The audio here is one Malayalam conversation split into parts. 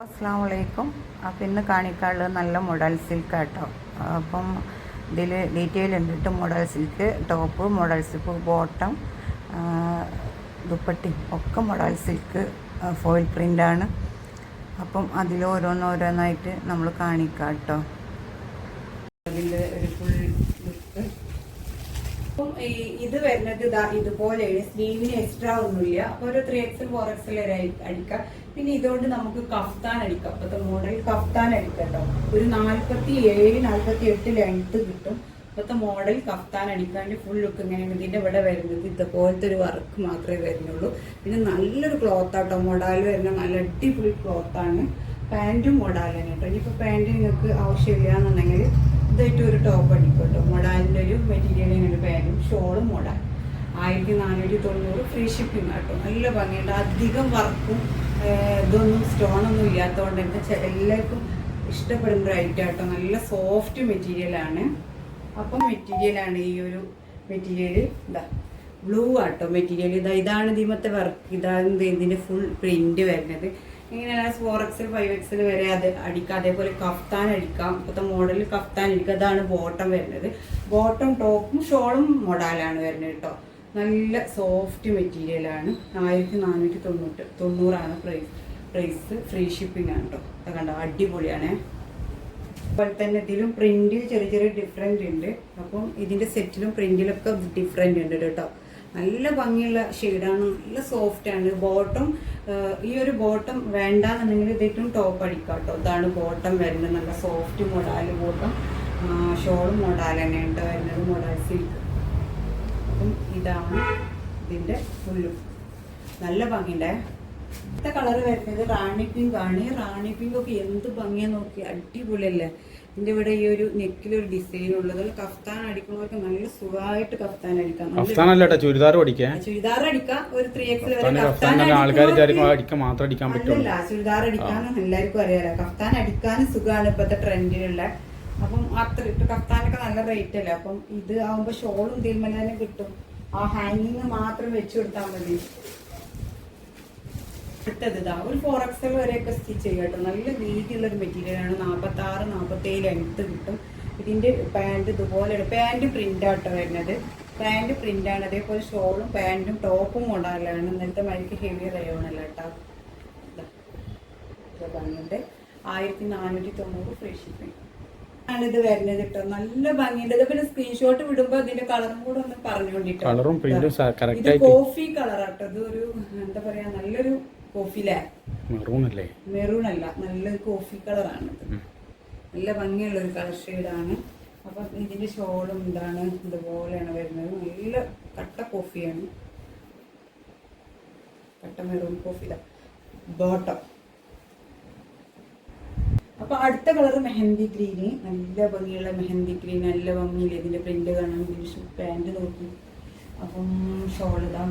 അസ്സാം വലൈക്കും അപ്പം ഇന്ന് കാണിക്കാനുള്ളത് നല്ല മോഡൽ സിൽക്ക് കേട്ടോ അപ്പം ഇതിൽ detail ഉണ്ടിട്ട് model silk top model silk bottom dupatta ഒക്കെ മോഡൽ സിൽക്ക് ഫോയിൽ പ്രിന്റാണ് അപ്പം അതിൽ ഓരോന്നോരോന്നായിട്ട് നമ്മൾ കാണിക്കാം കേട്ടോ അതിന്റെ ഒരു ഫുൾ അപ്പം ഇത് വരുന്നത് ഇതാ ഇതുപോലെയാണ്. സ്ലീവിന് എക്സ്ട്രാ ഒന്നുമില്ല. അപ്പൊ ഒരു ത്രീ എക്സൽ ഫോർ എക്സൽ വരെ അടിക്കാം. പിന്നെ ഇതുകൊണ്ട് നമുക്ക് കഫ്താൻ അടിക്കാം. അപ്പത്തെ മോഡൽ കഫ്താൻ അടിക്കട്ടോ. ഒരു നാൽപ്പത്തി ഏഴ് നാൽപ്പത്തി എട്ട് ലെങ്ത് കിട്ടും. അപ്പത്തെ മോഡൽ കഫ്താൻ അടിക്കാണ്ട് ഫുൾ ലുക്ക് ഇങ്ങനെയാണ്. ഇതിന്റെ ഇവിടെ വരുന്നത് ഇതുപോലത്തെ ഒരു വർക്ക് മാത്രമേ വരുന്നുള്ളൂ. പിന്നെ നല്ലൊരു ക്ലോത്ത് ആട്ടോ. മോഡൽ വരുന്ന നല്ല അടിപൊളി ക്ലോത്താണ് പാന്റും തന്നെ കേട്ടോ ഇനിയിപ്പോൾ പാന്റ് നിങ്ങൾക്ക് ആവശ്യമില്ല എന്നുണ്ടെങ്കിൽ ഇതായിട്ട് ഒരു ടോപ്പ് അടിക്കും കേട്ടോ മൊഡാലിന്റെ ഒരു മെറ്റീരിയൽ ഒരു ബാഗും ഷോളും മൊഡാൽ. ആയിരത്തി നാനൂറ്റി തൊണ്ണൂറ് ഫ്രീ ഷിപ്പിംഗ് കേട്ടോ നല്ല ഭംഗിയുണ്ട്. അധികം വർക്കും ഇതൊന്നും സ്റ്റോണൊന്നും ഇല്ലാത്തതുകൊണ്ട് തന്നെ എല്ലാവർക്കും ഇഷ്ടപ്പെടുന്ന ഐറ്റം കേട്ടോ നല്ല സോഫ്റ്റ് മെറ്റീരിയലാണ് അപ്പം മെറ്റീരിയലാണ് ഈ ഒരു മെറ്റീരിയൽ ഇതാ ബ്ലൂ ആട്ടോ മെറ്റീരിയൽ ഇതാ ഇതാണ് ഇതിമത്തെ വർക്ക് ഇതാണ് ഇതിന്റെ ഫുൾ പ്രിന്റ് വരുന്നത്. ഇങ്ങനെയാണ് ഫോർ എക്സൽ ഫൈവ് എക്സൽ വരെ അത് അടിക്കാം അതേപോലെ കഫ്താൻ അടിക്കാം. ഇപ്പോഴത്തെ മോഡൽ കഫ്താൻ അടിക്കാം അതാണ് ബോട്ടം വരുന്നത്. ബോട്ടം ടോപ്പും ഷോളും മോഡലാണ് വരുന്നത് കേട്ടോ. നല്ല സോഫ്റ്റ് മെറ്റീരിയലാണ് ആയിരത്തി നാനൂറ്റി തൊണ്ണൂറ്റ് തൊണ്ണൂറാണ് പ്രൈസ് പ്രൈസ് ഫ്രീ ഷിപ്പിംഗ് ആണ് കേട്ടോ. അത് കണ്ടോ? അടിപൊളിയാണേ. അതുപോലെ തന്നെ ഇതിലും പ്രിന്റിൽ ചെറിയ ചെറിയ ഡിഫറെന്റ് ഉണ്ട്. അപ്പം ഇതിന്റെ സെറ്റിലും പ്രിന്റിലൊക്കെ ഡിഫറെന്റ് ഉണ്ട് കേട്ടോ. നല്ല ഭംഗിയുള്ള ഷെയ്ഡാണ് നല്ല സോഫ്റ്റ് ആണ്. ബോട്ടം ഈ ഒരു ബോട്ടം വേണ്ടാന്നുണ്ടെങ്കിൽ ഇതിട്ടും ടോപ്പ് അടിക്കാം കേട്ടോ ഇതാണ് ബോട്ടം വരുന്നത്. നല്ല സോഫ്റ്റ് മൊഡാൽ ബോട്ടം ഷോളും മൊഡാൽ തന്നെയുണ്ട് വരുന്നത്. മൊഡാൽ സിൽക്ക് അപ്പം ഇതാണ് ഇതിന്റെ ഫുള്ളും നല്ല ഭംഗിയുണ്ടേ. അടുത്ത കളർ വരുന്നത് റാണി പിങ്ക് ആണ്. റാണി പിങ്ക് ഒക്കെ എന്ത് ഭംഗിയാ നോക്കി അടിപൊളിയല്ലേ? ഇതിന്റെ ഇവിടെ ഈ ഒരു നെക്കിലൊരു ഡിസൈൻ ഉള്ളത്. കഫ്താൻ അടിക്കുന്നവർക്ക് നല്ല സുഖമായിട്ട് കഫ്താൻ അടിക്കാം. നല്ല കഫ്താനല്ല ചുരിദാർ അടിക്കാം ചുരിദാർ അടിക്കാം. ഒരു ത്രീ എക്സ് അടിക്കാൻ അടിക്കാൻ പറ്റുള്ളൂ. ചുരിദാർ അടിക്കാനും എല്ലാവർക്കും അറിയാലോ. കഫ്താൻ അടിക്കാനും സുഖമാണ് ഇപ്പോഴത്തെ ട്രെൻഡിലുള്ള. അപ്പം അത്ര കഫ്താനൊക്കെ നല്ല റേറ്റ് അല്ലേ? അപ്പം ഇത് ആവുമ്പോ ഷോളും തീരുമാനം കിട്ടും. ആ ഹാങ്ങിങ് മാത്രം വെച്ചു കൊടുത്താൽ മതി. അടുത്തത് ഇതാ. ഒരു ഫോർ എക്സൽ വരെയൊക്കെ സ്റ്റിച്ച് ചെയ്യുക കേട്ടോ. നല്ല വീതിയുള്ള ഒരു മെറ്റീരിയലാണ് നാൽപ്പത്തി ആറ് നാൽപ്പത്തി ഏഴ് ലെങ്ത് കിട്ടും. ഇതിന്റെ പാന്റ് ഇതുപോലെയാണ് പാന്റ് പ്രിന്റ് ആട്ടോ വരുന്നത്. പാന്റ് പ്രിന്റ് ആണ്. അതേപോലെ ഷോളും പാന്റും ടോപ്പും കൊണ്ടാകലാണ് ഇന്നലത്തെ മഴയ്ക്ക് ഹെവി റയോൺ അല്ല കേട്ടോ. ഭംഗിയുണ്ട് ആയിരത്തി നാനൂറ്റി തൊണ്ണൂറ് ഫ്രീ ഷിപ്പിംഗ് ആണ് ഇത് വരുന്നത് കേട്ടോ. നല്ല ഭംഗിയുണ്ട്. പിന്നെ സ്ക്രീൻഷോട്ട് വിടുമ്പോ അതിന്റെ കളറും കൂടെ ഒന്ന് പറഞ്ഞുകൊണ്ടിട്ടോ. ഇത്. കോഫി കളർ ആട്ടോ ഇത് ഒരു എന്താ പറയാ നല്ലൊരു കോഫിലേ മെറൂൺ അല്ലേ മെറൂൺ അല്ല നല്ലൊരു കോഫി കളറാണ് ആണ് നല്ല ഭംഗിയുള്ള ഒരു കളർ ഷെയ്ഡാണ്. അപ്പം ഇതിന്റെ ഷോളും ഇതാണ് ഇതുപോലെയാണ് വരുന്നത്. നല്ല കട്ട കോഫിയാണ്. കട്ട മെറൂൺ കോഫി ബോട്ടം. അപ്പൊ അടുത്ത കളർ മെഹന്തി ഗ്രീന് നല്ല ഭംഗിയുള്ള മെഹന്തി ഗ്രീൻ. നല്ല ഭംഗിയില്ല? ഇതിന്റെ പ്രിന്റ് കാണാൻ പാന്റ് നോക്കി. അപ്പം ഷോൾ ഇതാ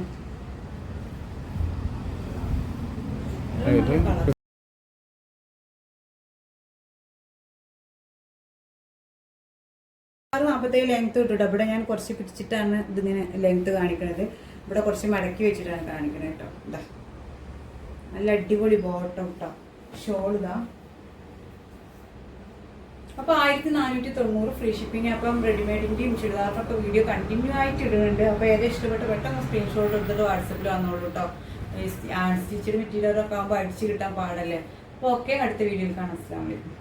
ആറ് നാൽപ്പത്തേഴ് ലെങ്ത് ഇട്ടിട്ട് ഇവിടെ ഞാൻ കുറച്ച് പിടിച്ചിട്ടാണ് ഇതിങ്ങനെ ലെങ്ത് കാണിക്കുന്നത് ഇവിടെ കുറച്ച് മടക്കി വെച്ചിട്ടാണ് കാണിക്കുന്നത് കേട്ടോ. ഇതാ നല്ല അടിപൊളി ബോട്ടം കേട്ടോ ഷോൾ അപ്പൊ ആയിരത്തി നാനൂറ്റി തൊണ്ണൂറ് ഫ്രീ ഷിപ്പിംഗ് അപ്പം റെഡിമെയ്ഡിന്റെയും ചുരിദാറിനൊക്കെ വീഡിയോ കണ്ടിന്യൂ ആയിട്ട് ഇടുന്നുണ്ട്. അപ്പൊ ഏതാ ഇഷ്ടപ്പെട്ട് പെട്ടെന്ന് സ്ക്രീൻഷോട്ട് എടുത്തിട്ട് വാട്സപ്പിൽ വന്നോളൂ കേട്ടോ സ്റ്റിച്ചഡ് മെറ്റീരിയലൊക്കെ ആകുമ്പോൾ അടിച്ചു കിട്ടാൻ പാടല്ലേ? അപ്പോൾ ഓക്കെ അടുത്ത വീഡിയോയിൽ കാണാം. അസ്സാം വലൈക്കും